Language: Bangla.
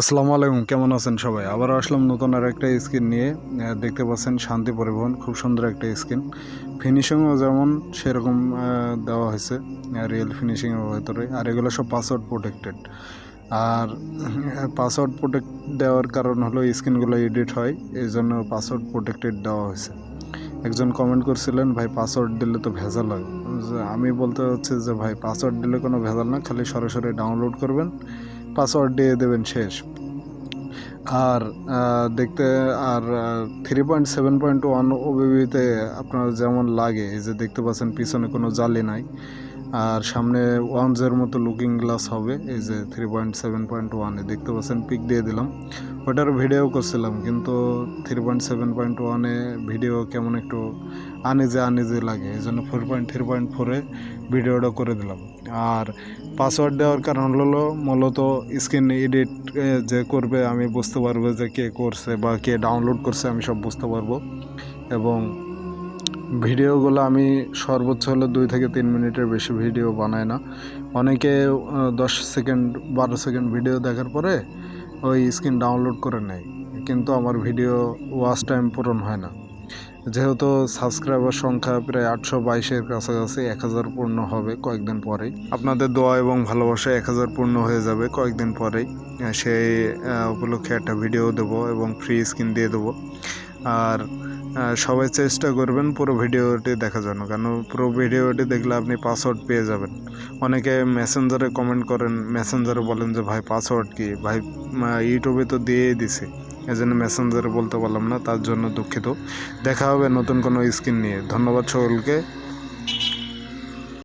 আসসালামু আলাইকুম, কেমন আছেন সবাই? আবার আসলাম নতুন আর একটা স্কিন নিয়ে। দেখতে পাচ্ছেন শান্তি পরিবহন, খুব সুন্দর একটা স্কিন। ফিনিশিংও যেমন সেরকম দেওয়া হয়েছে রিয়েল ফিনিশিংয়ের ভেতরে। আর এগুলো সব পাসওয়ার্ড প্রোটেক্টেড আর পাসওয়ার্ড প্রোটেক্ট দেওয়ার কারণ হলো স্ক্রিনগুলো এডিট হয় এই জন্য পাসওয়ার্ড প্রোটেক্টেড দেওয়া হয়েছে। একজন কমেন্ট করছিলেন, ভাই পাসওয়ার্ড দিলে তো ভেজাল হয়। আমি বলতে হচ্ছে যে, ভাই পাসওয়ার্ড দিলে কোনো ভেজাল না, খালি সরাসরি ডাউনলোড করবেন। পাসওয়ার্ড দিয়ে দেবেন শেষ। আর দেখতে, আর three point seven point one ওবিবিতে আপনার যেমন লাগে, এই যে দেখতে পাচ্ছেন, পিছনে কোনো জালি নাই। আর সামনে ওয়ানজের মতো লুকিং গ্লাস হবে, এই যে থ্রি পয়েন্ট সেভেন পয়েন্ট ওয়ানে দেখতে পাচ্ছেন পিক দিয়ে দিলাম। ওটার ভিডিও করছিলাম, কিন্তু থ্রি পয়েন্ট সেভেন পয়েন্ট ওয়ানে ভিডিও কেমন একটু আনিজে আনিজে লাগে, এই জন্য ফোর পয়েন্ট থ্রি পয়েন্ট ফোরে ভিডিওটা করে দিলাম। আর পাসওয়ার্ড দেওয়ার কারণ হলো, মূলত স্ক্রিন এডিট যে করবে, আমি বুঝতে পারব যে কে করছে বা কে ডাউনলোড করছে, আমি সব বুঝতে পারব। এবং ভিডিওগুলো আমি সর্বোচ্চ হলো দুই থেকে তিন মিনিটের বেশি ভিডিও বানাই না। অনেকে দশ সেকেন্ড, বারো সেকেন্ড ভিডিও দেখার পরে ওই স্ক্রিন ডাউনলোড করে নেয়। কিন্তু আমার ভিডিও ওয়াচ টাইম পূরণ হয় না। যেহেতু সাবস্ক্রাইবার সংখ্যা প্রায় আটশো বাইশের কাছাকাছি, এক হাজার পূর্ণ হবে কয়েকদিন পরেই। আপনাদের দোয়া এবং ভালোবাসা এক হাজার পূর্ণ হয়ে যাবে কয়েকদিন পরেই। সেই উপলক্ষে একটা ভিডিও দেবো এবং ফ্রি স্ক্রিন দিয়ে দেবো। আর সবাই চেষ্টা করবেন পুরো ভিডিওটি দেখার জন্য। কেন, পুরো ভিডিওটি দেখলে আপনি পাসওয়ার্ড পেয়ে যাবেন। অনেকে মেসেঞ্জারে কমেন্ট করেন মেসেঞ্জারে বলেন যে, ভাই পাসওয়ার্ড কি? ভাই ইউটিউবে তো দিয়েই দিছে। এই জন্য মেসেঞ্জারে বলতে পারলাম না, তার জন্য দুঃখিত। দেখা হবে নতুন কোনো স্ক্রিন নিয়ে। ধন্যবাদ সকলকে।